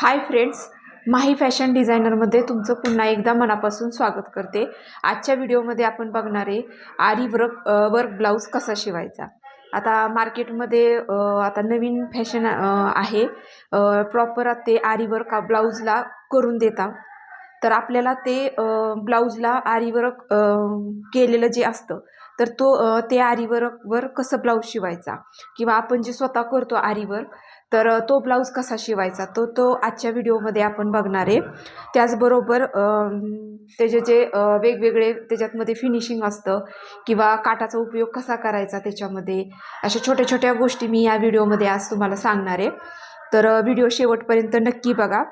Hi friends माही fashion डिझायनरमध्ये तुमचं पुन्हा एकदा मनापासून स्वागत करते. आजच्या व्हिडिओमध्ये आपण बघणार आहे आरी वर्क वर्क ब्लाऊज कसा शिवायचा? आता मार्केटमध्ये आता नवीन फॅशन आहे. प्रॉपर ते आरी वर्क ब्लाऊजला करून देतात तर आपल्याला ते ब्लाऊजला आरी वर्क केलेलं जे असतं तर तो ते आरीवर्कवर कसं ब्लाऊज शिवायचा? किंवा आपण जे स्वतः करतो आरीवर्क तर तो ब्लाऊज कसा शिवायचा? तो तो आजच्या व्हिडिओमध्ये आपण बघणार आहे. त्याचबरोबर त्याचे जे वेगवेगळे त्याच्यातमध्ये फिनिशिंग असतं किंवा काटाचा उपयोग कसा करायचा त्याच्यामध्ये अशा छोट्या छोट्या गोष्टी मी या व्हिडिओमध्ये आज तुम्हाला सांगणार आहे. तर व्हिडिओ शेवटपर्यंत नक्की बघा.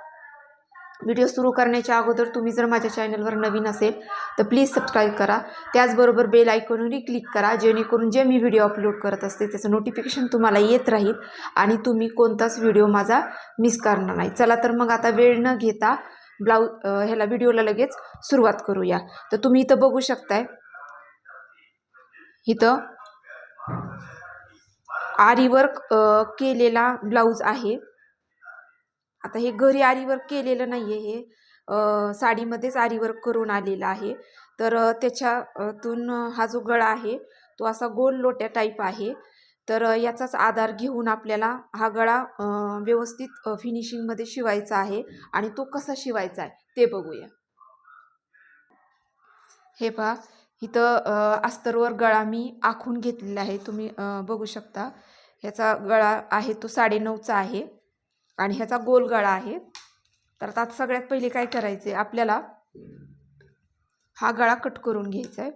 व्हिडिओ सुरू करण्याच्या अगोदर तुम्ही जर माझ्या चॅनलवर नवीन असेल तर प्लीज सबस्क्राईब करा. त्याचबरोबर बेल आयकॉनवरही क्लिक करा जेणेकरून जे मी व्हिडिओ अपलोड करत असते त्याचं नोटिफिकेशन तुम्हाला येत राहील आणि तुम्ही कोणताच व्हिडिओ माझा मिस करणार नाही. चला तर मग आता वेळ न घेता ब्लाऊज ह्याला व्हिडिओला लगेच सुरुवात करूया. तर तुम्ही इथं बघू शकताय. इथं आरीवर्क केलेला ब्लाऊज आहे. आता हे घरी आरीवर्क केलेलं नाही आहे हे साडीमध्येच आरीवर्क करून आलेलं आहे. तर त्याच्यातून हा जो गळा आहे तो असा गोल लोट्या टाईप आहे. तर याचाच आधार घेऊन आपल्याला हा गळा व्यवस्थित फिनिशिंगमध्ये शिवायचा आहे आणि तो कसा शिवायचा आहे ते बघूया. हे पहा इथं अस्तरवर गळा मी आखून घेतलेला आहे. तुम्ही बघू शकता. ह्याचा गळा आहे तो साडेनऊचा आहे. आणि ह्याचा गोल गळा आहे. तर आता सगळ्यात पहिले काय करायचे आपल्याला हा गळा कट करून घ्यायचा आहे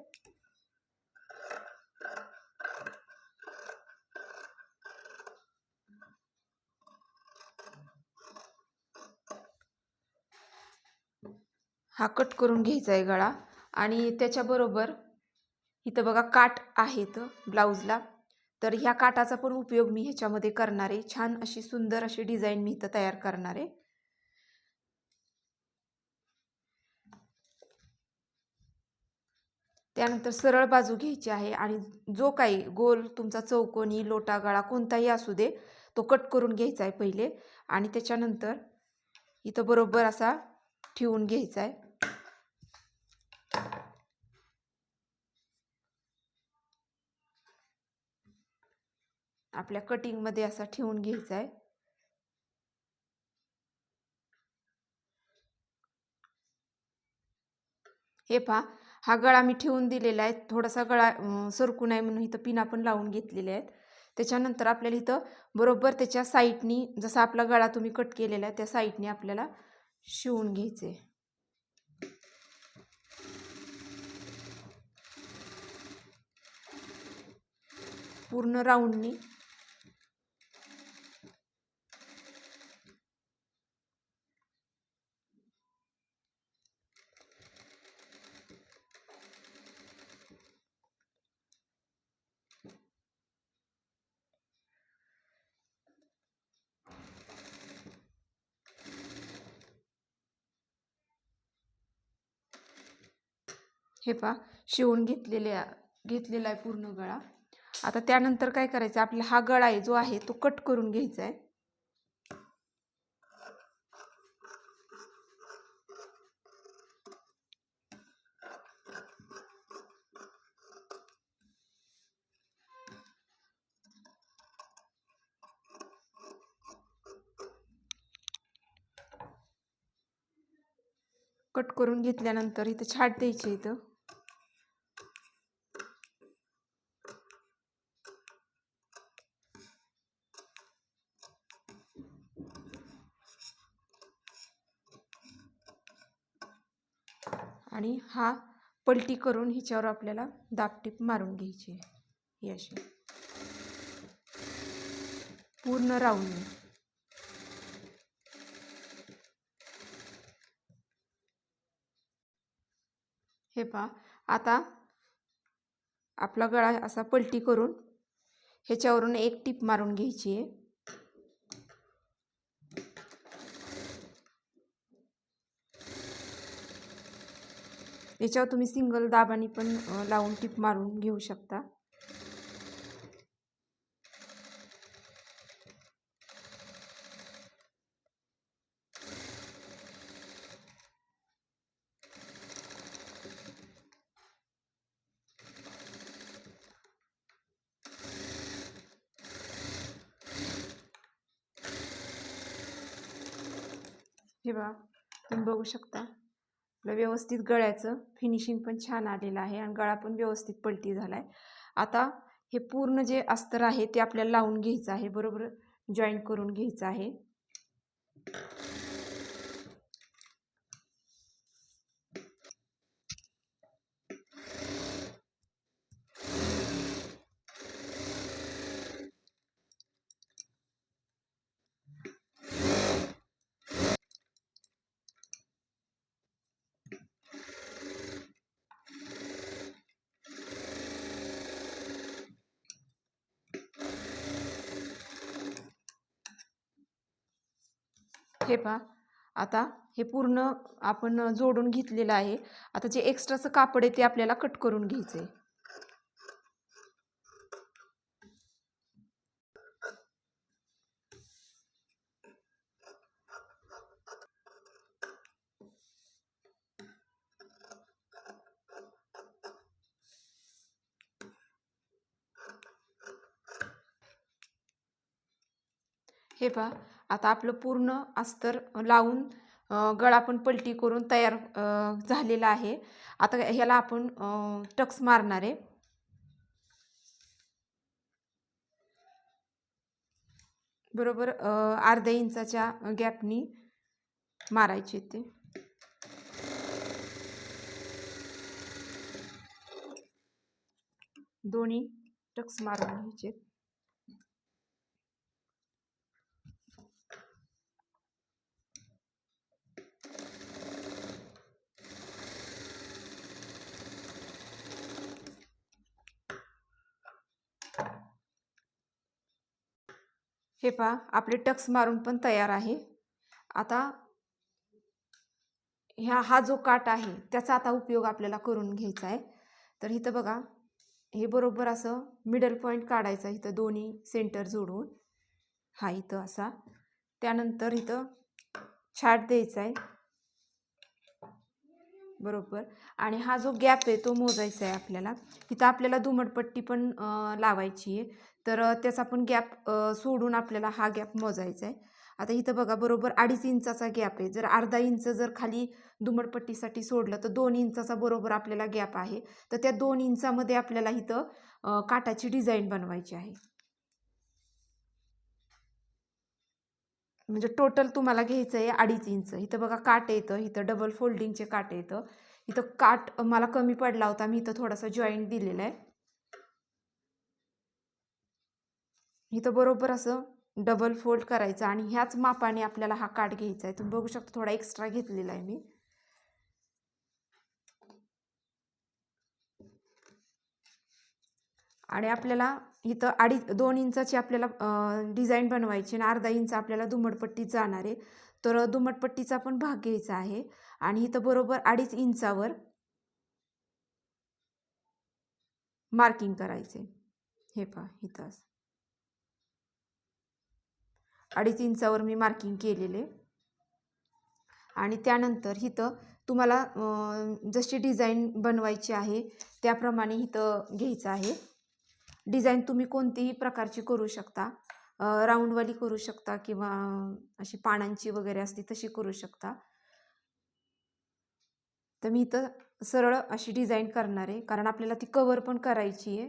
हा कट करून घ्यायचा आहे गळा. आणि त्याच्याबरोबर इथं बघा काठ आहेत ब्लाऊजला. तर ह्या काठाचा पण उपयोग मी ह्याच्यामध्ये करणार आहे. छान अशी सुंदर अशी डिझाईन मी इथं तयार करणार आहे. त्यानंतर सरळ बाजू घ्यायची आहे आणि जो काही गोल तुमचा चौकोनी लोटा गळा कोणताही असू दे तो कट करून घ्यायचा आहे पहिले. आणि त्याच्यानंतर इथं बरोबर असा ठेवून घ्यायचा आहे. आपल्या कटिंगमध्ये असा ठेवून घ्यायचा आहे हे पहा हा गळा मी ठेवून दिलेला आहे. थोडासा गळा सरकू नये म्हणून इथं पिना पण लावून घेतलेले आहेत. त्याच्यानंतर आपल्याला इथं बरोबर त्याच्या साईडनी जसा आपला गळा तुम्ही कट केलेला आहे त्या साईडनी आपल्याला शिवून घ्यायचे पूर्ण राऊंडनी हे पहा शिवून घेतलेले घेतलेला आहे पूर्ण गळा. आता त्यानंतर काय करायचं आपला हा गळा आहे जो आहे तो कट करून घ्यायचा आहे. कट करून घेतल्यानंतर इथं छाट द्यायची इथं. आणि हा पलटी करून हिच्यावर आपल्याला दापटीप मारून घ्यायची आहे. ही अशी. पूर्ण राऊंड हे पहा आता आपला गळा असा पलटी करून ह्याच्यावरून एक टीप मारून घ्यायची आहे. याच्यावर तुम्ही सिंगल दाबाने पण लावून टिप मारून घेऊ शकता. हे बघा तुम्ही बघू शकता. आपलं व्यवस्थित गळ्याचं फिनिशिंग पण छान आलेलं आहे आणि गळा पण व्यवस्थित पलटी झाला आहे आता हे पूर्ण जे अस्तर आहे ते आपल्याला लावून घ्यायचं आहे. बरोबर जॉईन करून घ्यायचं आहे. हे पहा. आता हे पूर्ण आपण जोडून घेतलेलं आहे. आता जे एक्स्ट्राचं कापड आहे ते आपल्याला कट करून घ्यायचं आहे हे पहा. आता आपलं पूर्ण अस्तर लावून गळा पण पलटी करून तयार झालेला आहे. आता ह्याला आपण टक्स मारणार आहे. बरोबर अर्ध्या इंचाच्या गॅपनी मारायचे ते. दोन्ही टक्स मारून घ्यायचे हे पहा आपले टक्स मारून पण तयार आहे. आता ह्या हा जो काट आहे त्याचा आता उपयोग आपल्याला करून घ्यायचा आहे. तर इथं बघा हे बरोबर असं मिडल पॉईंट काढायचा इथं दोन्ही सेंटर जोडून. हा इथं असा. त्यानंतर इथं छाट द्यायचा आहे. बरोबर. आणि हा जो गॅप आहे तो मोजायचा आहे आपल्याला. इथं आपल्याला दुमटपट्टी पण लावायची आहे. तर त्याचा पण गॅप सोडून आपल्याला हा गॅप मोजायचा आहे. आता इथं बघा बरोबर अडीच इंचाचा गॅप आहे. जर अर्धा इंच जर खाली दुमटपट्टीसाठी सोडलं तर दोन इंचाचा बरोबर आपल्याला गॅप आहे. तर त्या दोन इंचामध्ये आपल्याला इथं काटाची डिझाईन बनवायची आहे. म्हणजे टोटल तुम्हाला घ्यायचं आहे अडीच इंच. इथं बघा काट येतं इथं डबल फोल्डिंगचे काट येतं. इथं काट मला कमी पडला होता मी इथं थोडासा जॉईंट दिलेला आहे. इथं बरोबर असं डबल फोल्ड करायचं आणि ह्याच मापाने आपल्याला हा काट घ्यायचा आहे. तुम्ही बघू शकता थोडा एक्स्ट्रा घेतलेला आहे मी. आणि आपल्याला इथं अडीच दोन इंचाची आपल्याला डिझाईन बनवायची आणि अर्धा इंच आपल्याला दुमटपट्टी जाणार आहे. तर दुमटपट्टीचा पण भाग घ्यायचा आहे आणि इथं बरोबर अडीच इंचावर मार्किंग करायचे हे पहा इथं अडीच इंचावर मी मार्किंग केलेले. आणि त्यानंतर इथं तुम्हाला जशी डिझाईन बनवायची आहे त्याप्रमाणे इथं घ्यायचं आहे. डिझाईन तुम्ही कोणतीही प्रकारची करू शकता. राऊंडवाली करू शकता किंवा अशी पानांची वगैरे असते तशी करू शकता. तर मी इथं सरळ अशी डिझाईन करणार आहे. कारण आपल्याला ती कवर पण करायची आहे.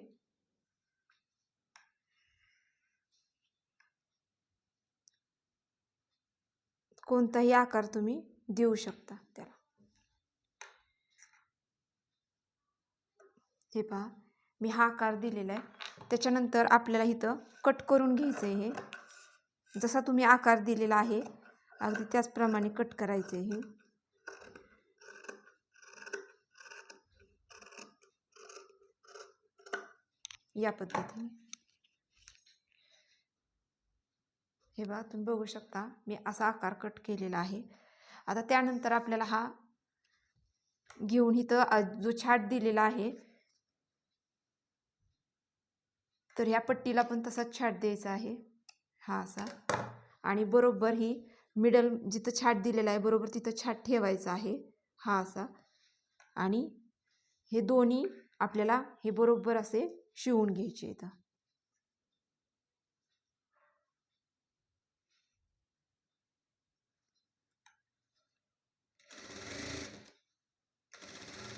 कोणताही आकार तुम्ही देऊ शकता त्याला. हे पहा मी हा आकार दिलेला आहे. त्याच्यानंतर आपल्याला इथं कट करून घ्यायचं आहे हे. जसा तुम्ही आकार दिलेला आहे अगदी त्याचप्रमाणे कट करायचं आहे हे. या पद्धतीने. हे बघा तुम्ही बघू शकता मी असा आकार कट केलेला आहे. आता त्यानंतर आपल्याला हा घेऊन इथं जो छाट दिलेला आहे तर ह्या पट्टीला पण तसाच छाट द्यायचा आहे. हा असा. आणि बरोबर ही मिडल जिथं छाट दिलेला आहे बरोबर तिथं छाट ठेवायचा आहे. हा असा. आणि हे दोन्ही आपल्याला हे बरोबर असे शिवून घ्यायचे इथं.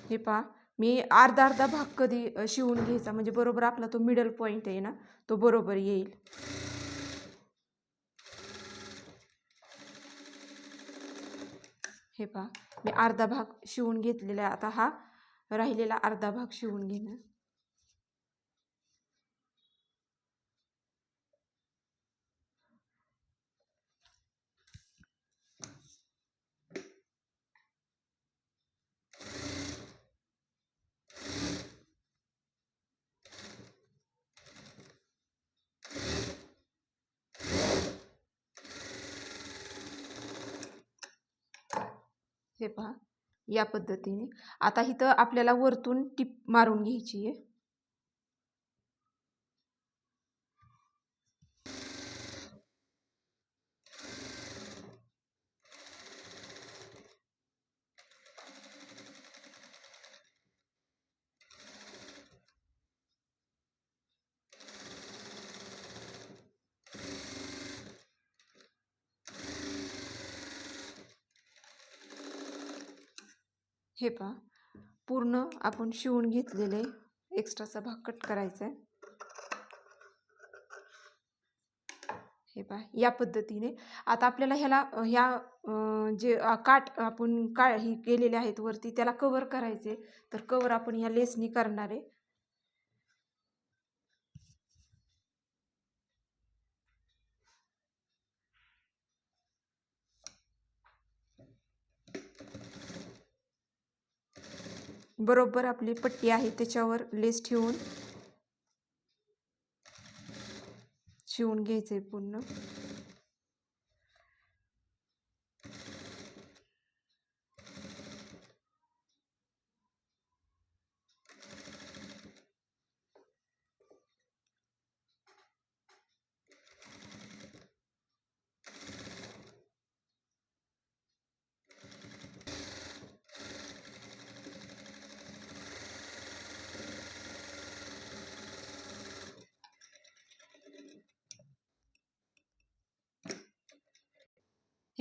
हे पहा. मी अर्धा अर्धा भाग कधी शिवून घ्यायचा. म्हणजे बरोबर आपला तो मिडल पॉईंट आहे ना तो बरोबर येईल. हे पहा मी अर्धा भाग शिवून घेतलेला आहे. आता हा राहिलेला अर्धा भाग शिवून घेणं हे पहा या पद्धतीने. आता इथं आपल्याला वरतून टिप मारून घ्यायची आहे. हे पहा. पूर्ण आपण शिवून घेतलेले एक्स्ट्राचा भाग कट करायचा आहे हे पहा या पद्धतीने. आता आपल्याला ह्याला ह्या जे काट आपण का ही केलेले आहेत वरती त्याला कवर करायचे. तर कवर आपण ह्या लेसनी करणार आहे. बरोबर आपली पट्टी आहे त्याच्यावर लेस ठेवून. शिवून घ्यायचे पूर्ण.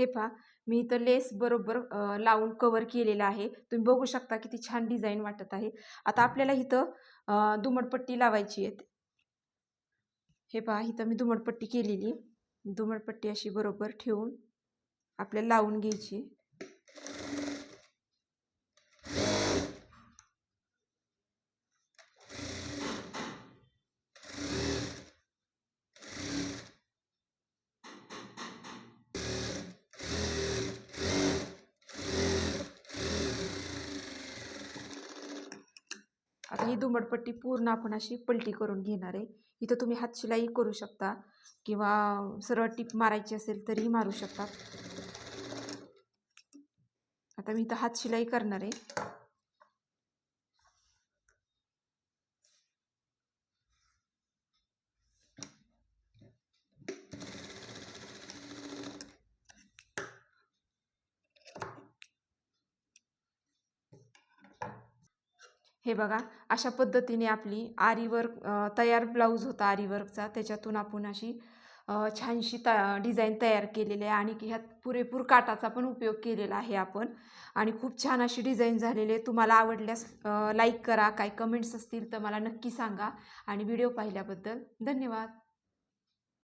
हे पहा मी इथं लेस बरोबर लावून कवर केलेलं आहे. तुम्ही बघू शकता किती छान डिझाईन वाटत आहे. आता आपल्याला इथं दुमडपट्टी लावायची आहे. हे पहा इथं मी दुमडपट्टी केलेली दुमडपट्टी अशी बरोबर ठेवून आपल्याला लावून घ्यायची आता ही दुमडपट्टी पूर्ण आपण अशी पलटी करून घेणार आहे. इथं तुम्ही हातशिलाई करू शकता किंवा सरळ टीप मारायची असेल तरीही मारू शकता. आता मी इथं हातशिलाई करणार आहे. हे बघा अशा पद्धतीने आपली आरीवर्क तयार ब्लाऊज होता आरीवर्कचा त्याच्यातून आपण अशी छानशी त डिझाईन तयार केलेली आहे आणि ह्यात पुरेपूर काटाचा पण उपयोग केलेला आहे आपण. आणि खूप छान अशी डिझाईन झालेली आहे. तुम्हाला आवडल्यास लाईक करा. काही कमेंट्स असतील तर मला नक्की सांगा. आणि व्हिडिओ पाहिल्याबद्दल धन्यवाद.